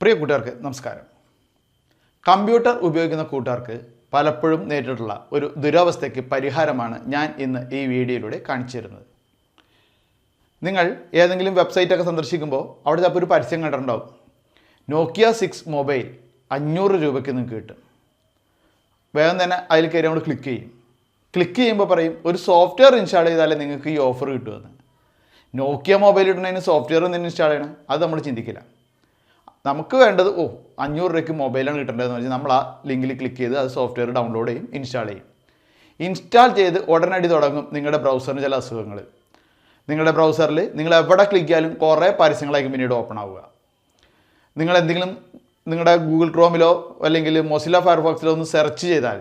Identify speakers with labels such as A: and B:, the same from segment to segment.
A: പ്രിയ കൂട്ടുകാർക്ക് നമസ്കാരം. കമ്പ്യൂട്ടർ ഉപയോഗിക്കുന്ന കൂട്ടുകാർക്ക് പലപ്പോഴും നേരിട്ടുള്ള ഒരു ദുരവസ്ഥയ്ക്ക് പരിഹാരമാണ് ഞാൻ ഇന്ന് ഈ വീഡിയോയിലൂടെ കാണിച്ചു തരുന്നത്. നിങ്ങൾ ഏതെങ്കിലും വെബ്സൈറ്റൊക്കെ സന്ദർശിക്കുമ്പോൾ അവിടെ ചിലപ്പോൾ ഒരു പരസ്യം കണ്ടിട്ടുണ്ടാവും. നോക്കിയ സിക്സ് മൊബൈൽ അഞ്ഞൂറ് രൂപയ്ക്ക് നിങ്ങൾക്ക് കിട്ടും. വേഗം തന്നെ അതിൽ കയറി നമ്മൾ ക്ലിക്ക് ചെയ്യും. ക്ലിക്ക് ചെയ്യുമ്പോൾ പറയും ഒരു സോഫ്റ്റ്വെയർ ഇൻസ്റ്റാൾ ചെയ്താലേ നിങ്ങൾക്ക് ഈ ഓഫർ കിട്ടുമെന്ന് നോക്കിയ മൊബൈൽ ഇടുന്നതിന് സോഫ്റ്റ്വെയർ ഒന്നും ഇൻസ്റ്റാൾ ചെയ്യണം അത് നമ്മൾ ചിന്തിക്കില്ല. നമുക്ക് വേണ്ടത് ഓ അഞ്ഞൂറ് രൂപയ്ക്ക് മൊബൈലാണ് കിട്ടേണ്ടതെന്ന് വെച്ചാൽ നമ്മൾ ആ ലിങ്കിൽ ക്ലിക്ക് ചെയ്ത് അത് സോഫ്റ്റ്വെയർ ഡൗൺലോഡ് ചെയ്യും ഇൻസ്റ്റാൾ ചെയ്യും. ഇൻസ്റ്റാൾ ചെയ്ത് ഉടനടി തുടങ്ങും നിങ്ങളുടെ ബ്രൗസറിന് ചില അസുഖങ്ങൾ. നിങ്ങളുടെ ബ്രൗസറിൽ നിങ്ങൾ എവിടെ ക്ലിക്ക് ചെയ്യാലും കുറേ പരസ്യങ്ങളായിരിക്കും പിന്നീട് ഓപ്പൺ ആവുക. നിങ്ങൾ എന്തെങ്കിലും നിങ്ങളുടെ ഗൂഗിൾ ക്രോമിലോ അല്ലെങ്കിൽ മൊസില ഫയർഫോക്സിലോ ഒന്ന് സെർച്ച് ചെയ്താൽ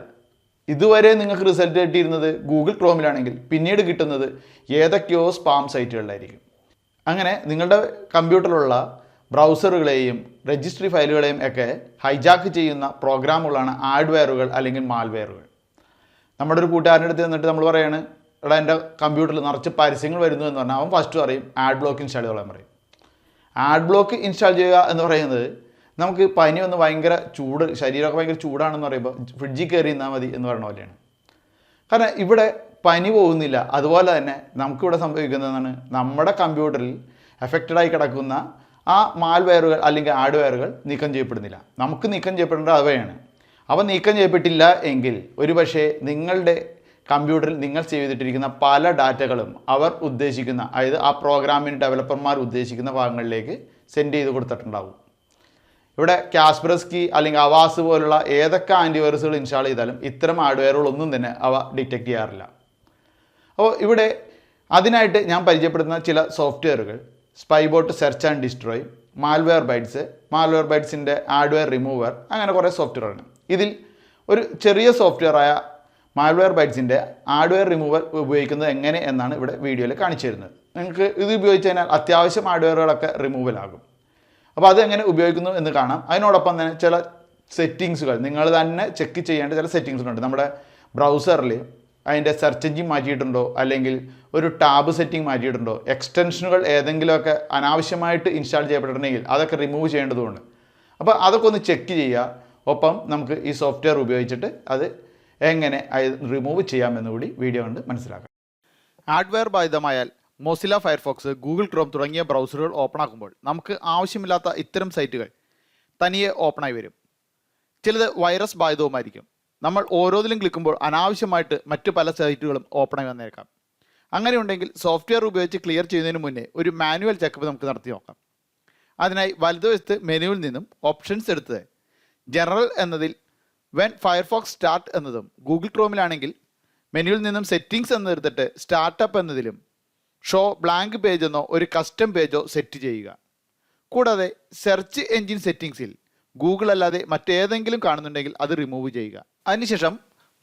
A: ഇതുവരെ നിങ്ങൾക്ക് റിസൾട്ട് കിട്ടിയിരുന്നത് ഗൂഗിൾ ക്രോമിലാണെങ്കിൽ പിന്നീട് കിട്ടുന്നത് ഏതൊക്കെയോ സ്പാം സൈറ്റുകളിലായിരിക്കും അങ്ങനെ നിങ്ങളുടെ കമ്പ്യൂട്ടറിലുള്ള ബ്രൗസറുകളെയും രജിസ്ട്രി ഫയലുകളെയും ഒക്കെ ഹൈജാക്ക് ചെയ്യുന്ന പ്രോഗ്രാമുകളാണ് ആഡ്വെയറുകൾ അല്ലെങ്കിൽ മാൽവെയറുകൾ നമ്മുടെ ഒരു കൂട്ടുകാരന്റെ അടുത്ത് നിന്നിട്ട് നമ്മൾ പറയാണ് എടാ എന്റെ കമ്പ്യൂട്ടറിൽ നിറച്ച് പരസ്യങ്ങൾ വരുന്നു എന്ന് പറഞ്ഞാൽ അവൻ ഫസ്റ്റ് പറയും ആഡ് ബ്ലോക്ക് ഇൻസ്റ്റാൾ ചെയ്തോളാൻ പറയും. ആഡ് ബ്ലോക്ക് ഇൻസ്റ്റാൾ ചെയ്യുക എന്ന് പറയുന്നത് നമുക്ക് പനി വന്ന് ഭയങ്കര ചൂട് ശരീരമൊക്കെ ഭയങ്കര ചൂടാണെന്ന് പറയുമ്പോൾ ഫ്രിഡ്ജിൽ കയറി നിന്നാൽ മതി എന്ന് പറയുന്ന പോലെയാണ്. കാരണം ഇവിടെ പനി പോകുന്നില്ല. അതുപോലെ തന്നെ നമുക്കിവിടെ സംഭവിക്കുന്നതാണ് നമ്മുടെ കമ്പ്യൂട്ടറിൽ എഫക്റ്റഡ് ആയി കിടക്കുന്ന ആ മാൽവെയറുകൾ അല്ലെങ്കിൽ ആഡ്വെയറുകൾ നീക്കം ചെയ്യപ്പെടുന്നില്ല. നമുക്ക് നീക്കം ചെയ്യപ്പെടേണ്ട അവയാണ്. അവ നീക്കം ചെയ്യപ്പെട്ടില്ല എങ്കിൽ ഒരുപക്ഷെ നിങ്ങളുടെ കമ്പ്യൂട്ടറിൽ നിങ്ങൾ സേവ് ചെയ്തിട്ടിരിക്കുന്ന പല ഡാറ്റകളും അവർ ഉദ്ദേശിക്കുന്ന അതായത് ആ പ്രോഗ്രാമിന് ഡെവലപ്പർമാർ ഉദ്ദേശിക്കുന്ന ഭാഗങ്ങളിലേക്ക് സെൻഡ് ചെയ്ത് കൊടുത്തിട്ടുണ്ടാകും ഇവിടെ കാസ്പറസ്കി അല്ലെങ്കിൽ അവാസ് പോലുള്ള ഏതൊക്കെ ആന്റിവൈറസുകൾ ഇൻസ്റ്റാൾ ചെയ്താലും ഇത്തരം ഹാർഡ്വെയറുകളൊന്നും തന്നെ അവ ഡിറ്റക്റ്റ് ചെയ്യാറില്ല. അപ്പോൾ ഇവിടെ അതിനായിട്ട് ഞാൻ പരിചയപ്പെടുത്തുന്ന ചില സോഫ്റ്റ്വെയറുകൾ Spybot search and destroy malware bytes malware ബൈറ്റ്സിന്റെ hardware remover അങ്ങനെ കുറേ സോഫ്റ്റ്വെയർ ആണ് ഇതിൽ ഒരു ചെറിയ സോഫ്റ്റ്വെയറായ മാൽവെയർ ബൈറ്റ്സിന്റെ ഹാർഡ്വെയർ റിമൂവർ ഉപയോഗിക്കുന്നത് എങ്ങനെ എന്നാണ് ഇവിടെ വീഡിയോയിൽ കാണിച്ചു തരുന്നത്. നിങ്ങൾക്ക് ഇത് ഉപയോഗിച്ച് കഴിഞ്ഞാൽ അത്യാവശ്യം ഹാർഡ്വെയറുകളൊക്കെ റിമൂവലാകും അപ്പോൾ അത് എങ്ങനെ ഉപയോഗിക്കുന്നു എന്ന് കാണാം. അതിനോടൊപ്പം തന്നെ ചില സെറ്റിങ്സുകൾ നിങ്ങൾ തന്നെ ചെക്ക് ചെയ്യേണ്ട ചില സെറ്റിങ്സുകളുണ്ട് നമ്മുടെ ബ്രൗസറിൽ അതിന്റെ സെർച്ച് എഞ്ചിൻ മാറ്റിയിട്ടുണ്ടോ? അല്ലെങ്കിൽ ഒരു ടാബ് സെറ്റിംഗ് മാറ്റിയിട്ടുണ്ടോ? എക്സ്റ്റൻഷനുകൾ ഏതെങ്കിലുമൊക്കെ അനാവശ്യമായിട്ട് ഇൻസ്റ്റാൾ ചെയ്യപ്പെട്ടിട്ടുണ്ടെങ്കിൽ അതൊക്കെ റിമൂവ് ചെയ്യേണ്ടതുണ്ട് അപ്പോൾ അതൊക്കെ ഒന്ന് ചെക്ക് ചെയ്യുക. ഒപ്പം നമുക്ക് ഈ സോഫ്റ്റ്വെയർ ഉപയോഗിച്ചിട്ട് അത് എങ്ങനെ റിമൂവ് ചെയ്യാമെന്ന് കൂടി വീഡിയോ കണ്ട് മനസ്സിലാക്കാം. ഹാർഡ്വെയർ ബാധിതമായാൽ മൊസില ഫയർഫോക്സ് ഗൂഗിൾ ക്രോം തുടങ്ങിയ ബ്രൗസറുകൾ ഓപ്പൺ ആക്കുമ്പോൾ നമുക്ക് ആവശ്യമില്ലാത്ത ഇത്തരം സൈറ്റുകൾ തനിയെ ഓപ്പണായി വരും. ചിലത് വൈറസ് ബാധിതവുമായിരിക്കും. നമ്മൾ ഓരോന്നിലും ക്ലിക്കുമ്പോൾ അനാവശ്യമായിട്ട് മറ്റു പല സൈറ്റുകളും ഓപ്പൺ ആയി വന്നേക്കാം. അങ്ങനെയുണ്ടെങ്കിൽ സോഫ്റ്റ്വെയർ ഉപയോഗിച്ച് ക്ലിയർ ചെയ്യുന്നതിന് മുന്നേ ഒരു മാനുവൽ ചെക്കപ്പ് നമുക്ക് നടത്തി നോക്കാം. അതിനായി വലതുവശത്ത് മെനുവിൽ നിന്നും ഓപ്ഷൻസ് എടുത്തത്. ജനറൽ എന്നതിൽ വെൻ ഫയർഫോക്സ് സ്റ്റാർട്ട് എന്നതും ഗൂഗിൾ ക്രോമിലാണെങ്കിൽ മെനുവിൽ നിന്നും സെറ്റിംഗ്സ് എന്നെടുത്തിട്ട് സ്റ്റാർട്ടപ്പ് എന്നതിലും ഷോ ബ്ലാങ്ക് പേജ് എന്നോ ഒരു കസ്റ്റം പേജോ സെറ്റ് ചെയ്യുക. കൂടാതെ സെർച്ച് എൻജിൻ സെറ്റിംഗ്സിൽ ഗൂഗിൾ അല്ലാതെ മറ്റേതെങ്കിലും കാണുന്നുണ്ടെങ്കിൽ അത് റിമൂവ് ചെയ്യുക. അതിനുശേഷം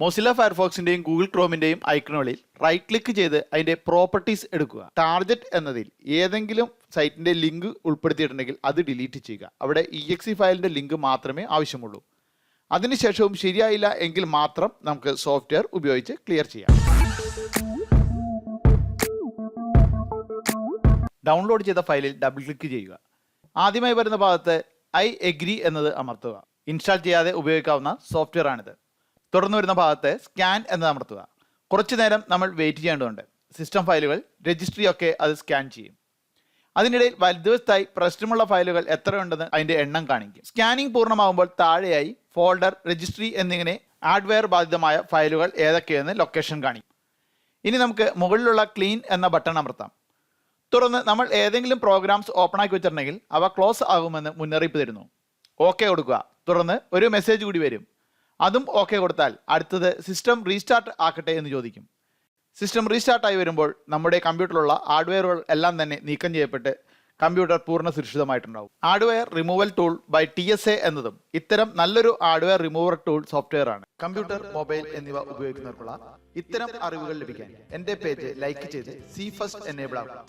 A: മൊസില ഫയർഫോക്സിന്റെയും ഗൂഗിൾ ക്രോമിന്റെയും ഐക്കണുകളിൽ റൈറ്റ് ക്ലിക്ക് ചെയ്ത് അതിന്റെ പ്രോപ്പർട്ടീസ് എടുക്കുക. ടാർജറ്റ് എന്നതിൽ ഏതെങ്കിലും സൈറ്റിന്റെ ലിങ്ക് ഉൾപ്പെടുത്തിയിട്ടുണ്ടെങ്കിൽ അത് ഡിലീറ്റ് ചെയ്യുക. അവിടെ ഇ എക്സി ഫയലിന്റെ ലിങ്ക് മാത്രമേ ആവശ്യമുള്ളൂ. അതിനുശേഷവും ശരിയായില്ല എങ്കിൽ മാത്രം നമുക്ക് സോഫ്റ്റ്വെയർ ഉപയോഗിച്ച് ക്ലിയർ ചെയ്യാം. ഡൗൺലോഡ് ചെയ്ത ഫയലിൽ ഡബിൾ ക്ലിക്ക് ചെയ്യുക. ആദ്യമായി വരുന്ന ഭാഗത്ത് ഐ എഗ്രി എന്നത് അമർത്തുക. ഇൻസ്റ്റാൾ ചെയ്യാതെ ഉപയോഗിക്കാവുന്ന സോഫ്റ്റ്വെയർ ആണിത് തുടർന്ന് വരുന്ന ഭാഗത്ത് സ്കാൻ എന്നത് അമർത്തുക. കുറച്ചു നേരം നമ്മൾ വെയിറ്റ് ചെയ്യേണ്ടതുണ്ട്. സിസ്റ്റം ഫയലുകൾ രജിസ്ട്രി ഒക്കെ അത് സ്കാൻ ചെയ്യും. അതിനിടയിൽ വലതുവശത്തായി പ്രശ്നമുള്ള ഫയലുകൾ എത്രയുണ്ടെന്ന് അതിന്റെ എണ്ണം കാണിക്കും. സ്കാനിംഗ് പൂർണമാകുമ്പോൾ താഴെയായി ഫോൾഡർ രജിസ്ട്രി എന്നിങ്ങനെ ഹാർഡ്വെയർ ബാധിതമായ ഫയലുകൾ ഏതൊക്കെയെന്ന് ലൊക്കേഷൻ കാണിക്കും. ഇനി നമുക്ക് മുകളിലുള്ള ക്ലീൻ എന്ന ബട്ടൺ അമർത്താം. തുടർന്ന് നമ്മൾ ഏതെങ്കിലും പ്രോഗ്രാംസ് ഓപ്പൺ ആക്കി വെച്ചിട്ടുണ്ടെങ്കിൽ അവ ക്ലോസ് ആകുമെന്ന് മുന്നറിയിപ്പ് തരുന്നു. ഓക്കെ കൊടുക്കുക. തുടർന്ന് ഒരു മെസ്സേജ് കൂടി വരും. അതും ഓക്കെ കൊടുത്താൽ അടുത്തത് സിസ്റ്റം റീസ്റ്റാർട്ട് ആക്കട്ടെ എന്ന് ചോദിക്കും. സിസ്റ്റം റീസ്റ്റാർട്ടായി വരുമ്പോൾ നമ്മുടെ കമ്പ്യൂട്ടറിലുള്ള ഹാർഡ്വെയറുകൾ എല്ലാം തന്നെ നീക്കം ചെയ്യപ്പെട്ട് കമ്പ്യൂട്ടർ പൂർണ സുരക്ഷിതമായിട്ടുണ്ടാവും. Hardware removal tool by T S A എന്നതും ഇത്തരം നല്ലൊരു ഹാർഡ്വെയർ റിമൂവർ ടൂൾ സോഫ്റ്റ്വെയർ ആണ്. കമ്പ്യൂട്ടർ മൊബൈൽ എന്നിവ ഉപയോഗിക്കുന്നവർക്കുള്ള ഇത്തരം അറിവുകൾ ലഭിക്കാൻ എന്റെ പേജ് ലൈക്ക് ചെയ്ത് സി ഫസ്റ്റ് എനേബിൾ ആക്കുക.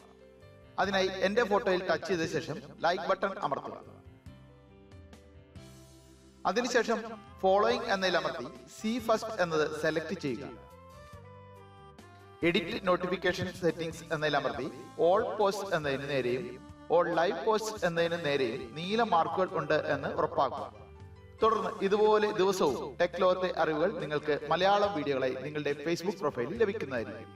A: അതിനായി എന്റെ ഫോട്ടോയിൽ ടച്ച് ചെയ്ത ശേഷം ലൈക്ക് ബട്ടൺ അമർത്തുക. അതിനുശേഷം ഫോളോയിങ് എന്നതിൽ അമർത്തി സി ഫസ്റ്റ് എന്നത് സെലക്ട് ചെയ്യുക. എഡിറ്റ് നോട്ടിഫിക്കേഷൻ സെറ്റിംഗ്സ് എന്നതിൽ അമർത്തി ഓൾ പോസ്റ്റ് എന്നതിന് നേരെയും ഓൾ ലൈവ് പോസ്റ്റ് എന്നതിന് നേരെയും നീല മാർക്കുകൾ ഉണ്ട് എന്ന് ഉറപ്പാക്കുക. തുടർന്ന് ഇതുപോലെ ദിവസവും ടെക് ലോകത്തെ അറിവുകൾ നിങ്ങൾക്ക് മലയാളം വീഡിയോകളായി നിങ്ങളുടെ ഫേസ്ബുക്ക് പ്രൊഫൈലിൽ ലഭിക്കുന്നതായിരിക്കും.